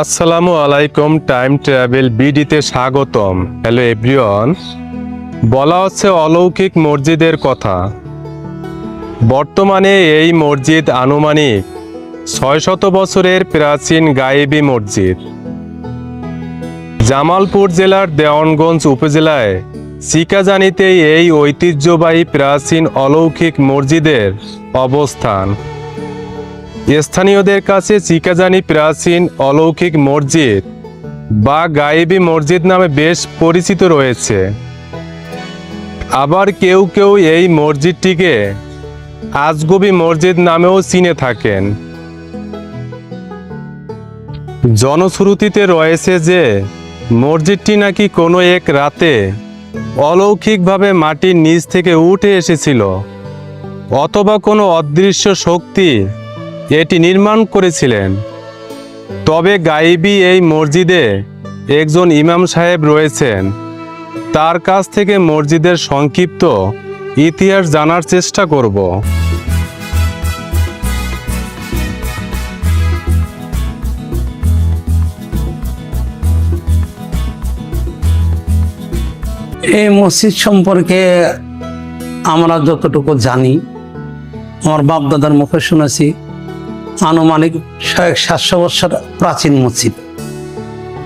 আসসালামু আলাইকুম, time travel বিডিতে স্বাগতম। হ্যালো এভরিওয়ান, বলা হচ্ছে অলৌকিক মসজিদের কথা। বর্তমানে এই মসজিদ আনুমানিক ছয় শত বছরের প্রাচীন গায়েবী মসজিদ। জামালপুর জেলার দেওয়ানগঞ্জ উপজেলায় সিকাজানিতে এই ঐতিহ্যবাহী প্রাচীন অলৌকিক মসজিদের অবস্থান। স্থানীয়দের কাছে চিকাজানি প্রাচীন অলৌকিক মসজিদ বা গায়েবী মসজিদ নামে বেশ পরিচিত রয়েছে। আবার কেউ কেউ এই মসজিদটিকে আজগবি মসজিদ নামেও চিনে থাকেন। জনশ্রুতিতে রয়েছে যে, মসজিদটি নাকি কোনো এক রাতে অলৌকিকভাবে মাটির নিচ থেকে উঠে এসেছিল, অথবা কোনো অদৃশ্য শক্তি এটি নির্মাণ করেছিলেন। তবে গাইবি এই মসজিদে একজন ইমাম সাহেব রয়েছেন। তার কাছ থেকে মসজিদের সংক্ষিপ্ত ইতিহাস জানার চেষ্টা করব। এই মসজিদ সম্পর্কে আমরা যতটুকু জানি, আমার বাপ দাদার মুখে শুনেছি। আনুমানিক কয়েক সাতশো বছর প্রাচীন মসজিদ।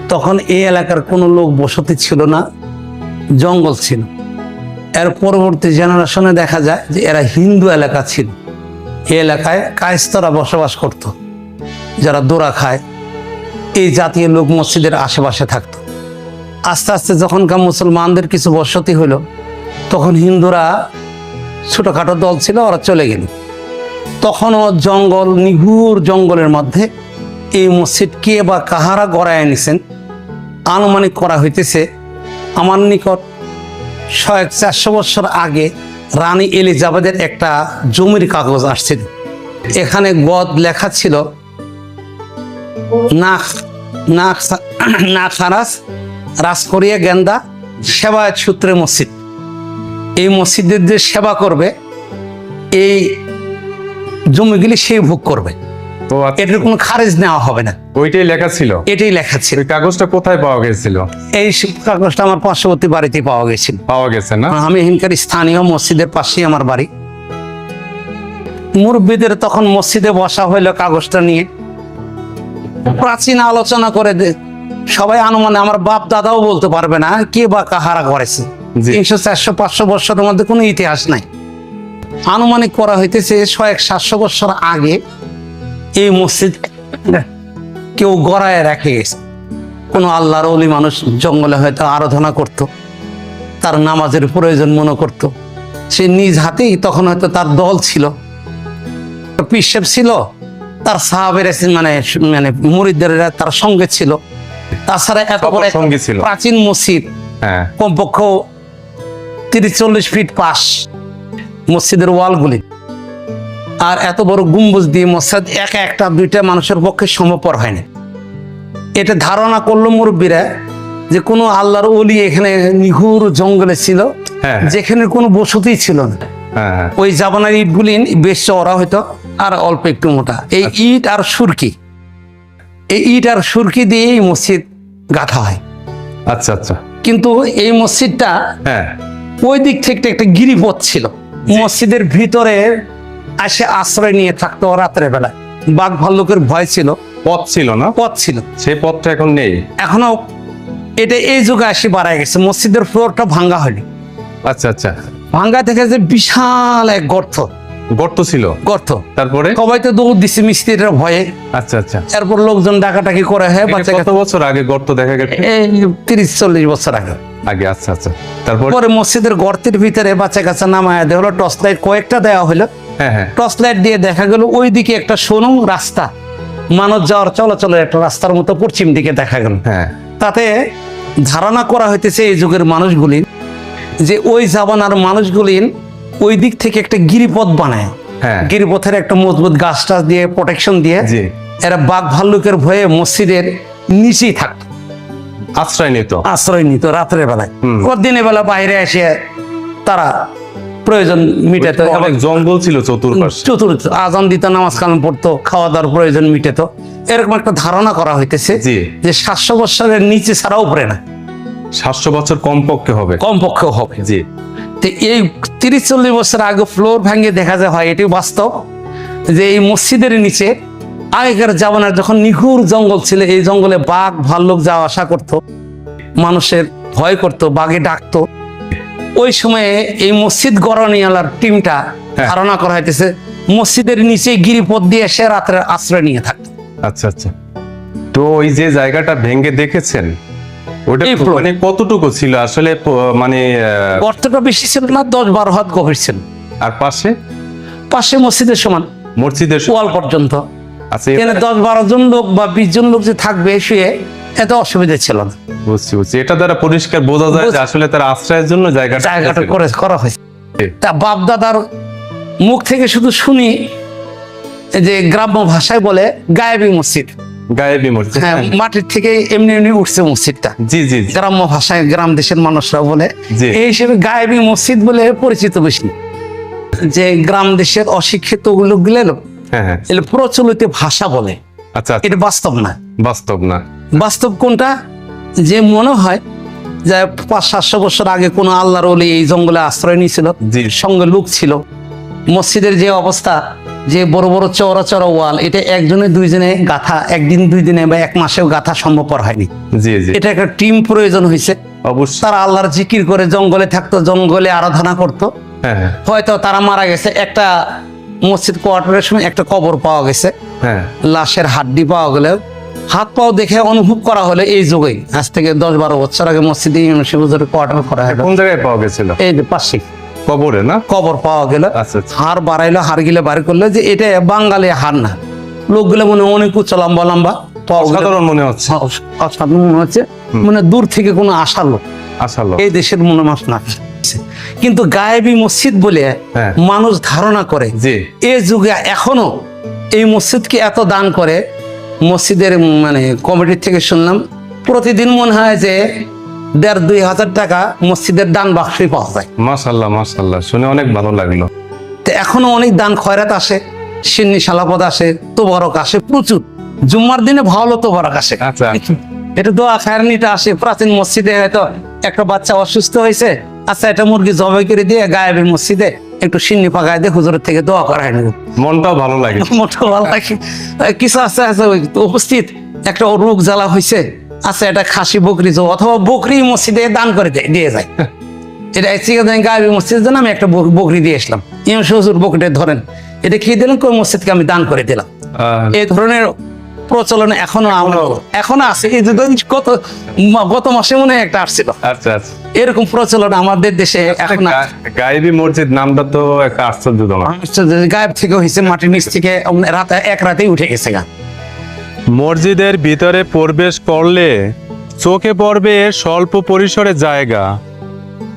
তখন এই এলাকার কোনো লোক বসতি ছিল না, জঙ্গল ছিল। এর পরবর্তী জেনারেশনে দেখা যায় যে এরা হিন্দু এলাকা ছিল। এই এলাকায় কায়স্তরা বসবাস করত, যারা দোরা খায়। এই জাতীয় লোক মসজিদের আশেপাশে থাকতো। আস্তে আস্তে যখনকার মুসলমানদের কিছু বসতি হলো, তখন হিন্দুরা ছোটোখাটো দল ছিল, ওরা চলে গেল। তখনও জঙ্গল নিগুর জঙ্গলের মধ্যে এই মসজিদ কে বা কাহারা গড়ায় এনেছেন আনুমানিক করা হইতেছে, আমার নিকট শয়েক চারশো বছর আগে রানী এলিজাবেথের একটা জমির কাগজ আসছিল। এখানে গদ লেখা ছিল না না না খারাস রাসকরিয়া গেন্দা, সেবায়ত সূত্রে মসজিদ। এই মসজিদের যে সেবা করবে, এই জমিগুলি সে ভোগ করবে। ও আচ্ছা, এটার কোনো খারেজ নেওয়া হবে না। ওইটাই লেখা ছিল? এটাই লেখা ছিল। ওই কাগজটা কোথায় পাওয়া গেছিল? এই কাগজটা আমার পার্শ্ববর্তী বাড়িতে পাওয়া গেছিল। পাওয়া গেছে না? আমি এখানকার স্থানীয় মসজিদের পাশেই আমার বাড়ি। মুরব্বীদের তখন মসজিদে বসা হইল কাগজটা নিয়ে। প্রাচীন আলোচনা করে দে সবাই আনুমানে আমার বাপ দাদাও বলতে পারবে না কে বা কাহারা করেছে। তিনশো চারশো পাঁচশো বছরের মধ্যে কোনো ইতিহাস নাই। আনুমানিক করা হইতেছে কয়েক সাতশো বছর আগে এই মসজিদ কেউ গড়ায় রেখে গেছে। কোনো আল্লাহর অলি মানুষ জঙ্গলে হয়তো আরাধনা করত তার নামাজের প্রয়োজন মনে করত। সে নিজ হাতেই তখন হয়তো তার দল ছিল। পিসেব ছিল তার সাহাবের মানে মানে মুরিদদের তার সঙ্গে ছিল। তাছাড়া এত বড় সঙ্গে ছিল। প্রাচীন মসজিদ হ্যাঁ। কমপক্ষ তিরিশ চল্লিশ ফিট পাশ। মসজিদের ওয়ালগুলি। আর এত বড় গম্বুজ দিয়ে মসজিদ একা একটা দুইটা মানুষের পক্ষে সমপর হয়নি। এটা ধারণা করল মুরব্বীরা যে কোনো আল্লাহর অলি এখানে নিহুর জঙ্গলে ছিল হ্যাঁ। যেখানে কোনো বসতি ছিল না। হ্যাঁ হ্যাঁ। ওই জাপানের ইটগুলি বেশ চওড়া হইতো আর অল্প একটু মোটা। এই ইট আর সুরকি। এই ইট আর সুরকি দিয়ে এই মসজিদ গাঁথা হয়। আচ্ছা আচ্ছা। কিন্তু এই মসজিদটা হ্যাঁ। ওই দিক থেকে একটা গিরিপথ ছিল। মসজিদের ভিতরে আসে আশ্রয় নিয়ে থাকতো রাত্রে বেলায়। বাঘ ভাল্লুকের ভয় ছিল। পথ ছিল না? পথ ছিল। সেই পথটা এখন নেই? এখনও এটা এই যুগে আসি বাড়ায় গেছে। মসজিদের ফ্লোরটা ভাঙ্গা হয়নি। আচ্ছা আচ্ছা। ভাঙ্গা থেকে যে বিশাল এক গর্ত। গর্ত ছিল? গর্ত। তারপরে? সবাই তো দৌড় দিচ্ছে মিস্ত্রির ভয়ে। আচ্ছা আচ্ছা। এরপর লোকজন ডাকাটাকি করে হ্যাঁ বাচ্চা কত বছর আগে গর্ত দেখা গেছে? এই তিরিশ চল্লিশ বছর আগে। আগে আচ্ছা আচ্ছা। তারপর? পরে মসজিদের গর্তের ভিতরে বাচ্চা কাচ্চা নামায় দেওয়া হলো টর্চ লাইট কয়েকটা দেওয়া হলো। হ্যাঁ হ্যাঁ। টর্চ লাইট দিয়ে দেখা গেল ওই দিকে একটা সোনম রাস্তা মানব যাওয়ার চলাচলের একটা রাস্তার মতো পশ্চিম দিকে দেখা গেল। হ্যাঁ। তাতে ধারণা করা হইতেছে এই যুগের মানুষগুলি যে ওই জাবানার মানুষগুলি ওই দিক থেকে একটা গিরিপথ বানায়। হ্যাঁ। গিরিপথের একটা মজবুত গাছ টাছ দিয়ে প্রোটেকশন দিয়ে জি। এরা বাঘ ভাল্লুকের ভয়ে মসজিদের নিচেই থাকতো। আশ্রয় নিত। আশ্রয় নিত রাত্রের বেলায়। দিনের বেলা বাইরে এসে তারা প্রয়োজন মিটাতো অনেক জঙ্গল ছিল চতুর্পাশে। চতুর্থ আজান দিত নামাজ কালাম পড়তো খাওয়া দাওয়ার প্রয়োজন মিটেত এরকম একটা ধারণা করা হইতেছে। যে সাতশো বৎসরের নিচে ছাড়া উপরে না। সাতশো বছর কমপক্ষে হবে। কমপক্ষে হবে। জি। তো এই তিরিশ চল্লিশ বছর আগে ফ্লোর ভাঙিয়ে দেখা যায় হয় এটি বাস্তব যে এই মসজিদের নিচে আগেকার জামানার যখন নিঘুর জঙ্গল ছিল এই জঙ্গলে বাঘ ভাল্লুক যাওয়া আসা করত। মানুষের ভয় করত বাঘে ডাকতো। ওই সময়ে এই মসজিদ গড়ানিয়ালার টিমটা হ্যাঁ। ধারণা করা হইতেছে মসজিদের নিচে গিরিপথ দিয়ে সে রাত্রে আশ্রয় নিয়ে থাকতো। আচ্ছা আচ্ছা। তো ওই যে জায়গাটা ভেঙে দেখেছেন ওটা এই মানে কতটুকু ছিল? আসলে মানে আহ, গর্তটা বেশি ছিল না দশ বারো হাত গভীর ছিল। আর পাশে? পাশে মসজিদের সমান। মসজিদের ওয়াল পর্যন্ত। এখানে দশ বারো জন লোক বা বিশ জন লোক যে থাকবে শুয়ে এত অসুবিধা ছিল না। বুঝছি বুঝছি। এটা দ্বারা পরিষ্কার বোঝা যায় যে আসলে তার আশ্রয়ের জন্য জায়গাটা জায়গাটা করে করা হয়েছে। তা বাপ দাদার মুখ থেকে শুধু শুনি যে গ্রাম্য ভাষায় বলে গায়েবী মসজিদ। গায়েবী মসজিদ হ্যাঁ মাটির থেকে এমনি এমনি উঠছে মসজিদটা। জি জি গ্রাম্য ভাষায় গ্রাম দেশের মানুষরা বলে। এই হিসেবে গায়েবী মসজিদ বলে পরিচিত বেশি। যে গ্রাম দেশের অশিক্ষিত লোক হ্যাঁ হ্যাঁ। এগুলো প্রচলিত ভাষা বলে। আচ্ছা আচ্ছা, এটা বাস্তব না। বাস্তব না। বাস্তব কোনটা? যে মনে হয় যে পাঁচ সাতশো বছর আগে কোনো আল্লাহর ওলি এই জঙ্গলে আশ্রয় নিয়েছিল। সঙ্গে লোক ছিল। মসজিদের যে অবস্থা যে বড় বড় চওড়া চওড়া ওয়াল এটা একজনে দুইজনে গাথা একদিন দুই দিনে বা এক মাসেও গাথা সম্ভবপর হয়নি। এটা একটা টিম প্রয়োজন হয়েছে। অবশ্যই। তারা আল্লাহর জিকির করে জঙ্গলে থাকতো জঙ্গলে আরাধনা করত। হ্যাঁ, হয়তো তারা মারা গেছে। একটা মসজিদ কোয়ার্টারের সময় একটা কবর পাওয়া গেছে। হ্যাঁ। লাশের হাড্ডি পাওয়া গেলে হাত পাও দেখে অনুভব করা হলে এই যুগেই আজ থেকে দশ বারো বছর আগে মসজিদে শিবুজের কোয়ার্টার করা হয় কোন জায়গায় পাওয়া গেছিল? এই যে পাশে কবরে না? কবর পাওয়া গেল। আচ্ছা আচ্ছা। হার বাড়াইলো হার গিলে বার করল যে এটা বাঙালি হার না। লোকগুলো মনে হয় অনেক উচ্চ লম্বা লম্বা। গেলে- মনে হচ্ছে। অসাধারণ মনে হচ্ছে। মানে দূর থেকে কোনো আশা লোক। আসালো এই দেশের মনে মাস না। কিন্তু গায়েবী মসজিদ বলে হ্যাঁ। মানুষ ধারণা করে। এ যুগে এখনও এই মসজিদকে এত দান করে মসজিদের মানে কমিটির থেকে শুনলাম প্রতিদিন মনে হয় যে দেড় দুই হাজার টাকা মসজিদের দান বাক্সই পাওয়া যায়। মাশাল্লাহ মাশাল্লাহ। শুনে অনেক ভালো লাগল। তো এখনও অনেক দান খয়রাত আসে সিন্নি সালাপদ আসে তোবরক আসে প্রচুর। জুম্মার দিনে ভালো তোবরক আসে। আচ্ছা। এটা দোয়া খায়রানিটা আসে প্রাচীন মসজিদে হয়তো একটা বাচ্চা অসুস্থ হয়েছে আচ্ছা এটা মুরগি জবাই করে দিয়ে গায়েবী মসজিদে একটু সিন্নি পাকায় দিয়ে হুজুরের থেকে দোয়া করায় নেব। মনটাও ভালো লাগে। মোটা ভালো লাগে। কিছু আছে আছে উপস্থিত। একটা রোগ জ্বালা হয়েছে। আচ্ছা এটা খাসি বকরি জব অথবা বকরি মসজিদে দান করে দেয়- দিয়ে যায়। এটা চিকেন গাবি মসজিদ জন্য আমি একটা বকরি দিয়ে আসলাম। ইমাম হুজুর বকরিটা ধরেন। এটা খেয়ে দিলেন কোন মসজিদকে আমি দান করে দিলাম। এই ধরনের প্রচলন এখনও আমরা এখনও আছে। এই যে গত গত মাসে মনে হয় একটা আসছিল। আচ্ছা আচ্ছা। এরকম প্রচলন আমাদের দেশে এখন গা- গায়েবী মসজিদ নামটা তো একটা আশ্চর্য গায়েব থেকে হয়েছে মাটির নিচ থেকে রাতে এক রাতেই উঠে গেছে গা। মসজিদের ভিতরে প্রবেশ করলে চোখে পড়বে স্বল্প পরিসরে জায়গা।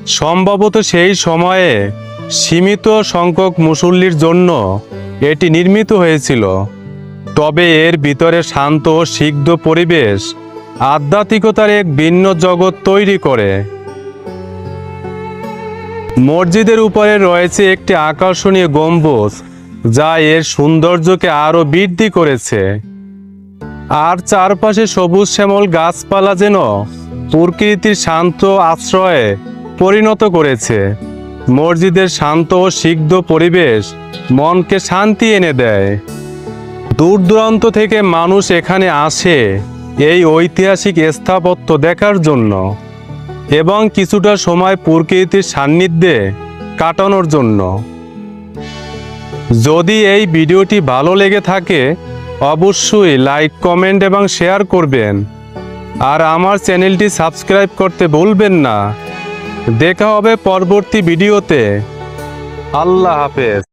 সম্ভবত সেই সময়ে সীমিত সংখ্যক মুসল্লির জন্য এটি নির্মিত হয়েছিল। তবে এর ভিতরে শান্ত ও সিগ্ধ পরিবেশ আধ্যাত্মিকতার এক ভিন্ন জগৎ তৈরি করে। মসজিদের উপরে রয়েছে একটি আকর্ষণীয় গম্বুজ, যা এর সৌন্দর্যকে আরও বৃদ্ধি করেছে। আর চারপাশে সবুজ শ্যামল গাছপালা যেন প্রকৃতির শান্ত আশ্রয়ে পরিণত করেছে। মসজিদের শান্ত ও সিগ্ধ পরিবেশ মনকে শান্তি এনে দেয়। দূর দূরান্ত থেকে মানুষ এখানে আসে এই ঐতিহাসিক স্থাপত্য দেখার জন্য। এবং কিছুটা সময় প্রকৃতির সান্নিধ্যে কাটানোর জন্য। যদি এই ভিডিওটি ভালো লেগে থাকে, অবশ্যই লাইক, কমেন্ট এবং শেয়ার করবেন। আর আমার চ্যানেলটি সাবস্ক্রাইব করতে ভুলবেন না। দেখা হবে পরবর্তী ভিডিওতে। আল্লাহ হাফেজ।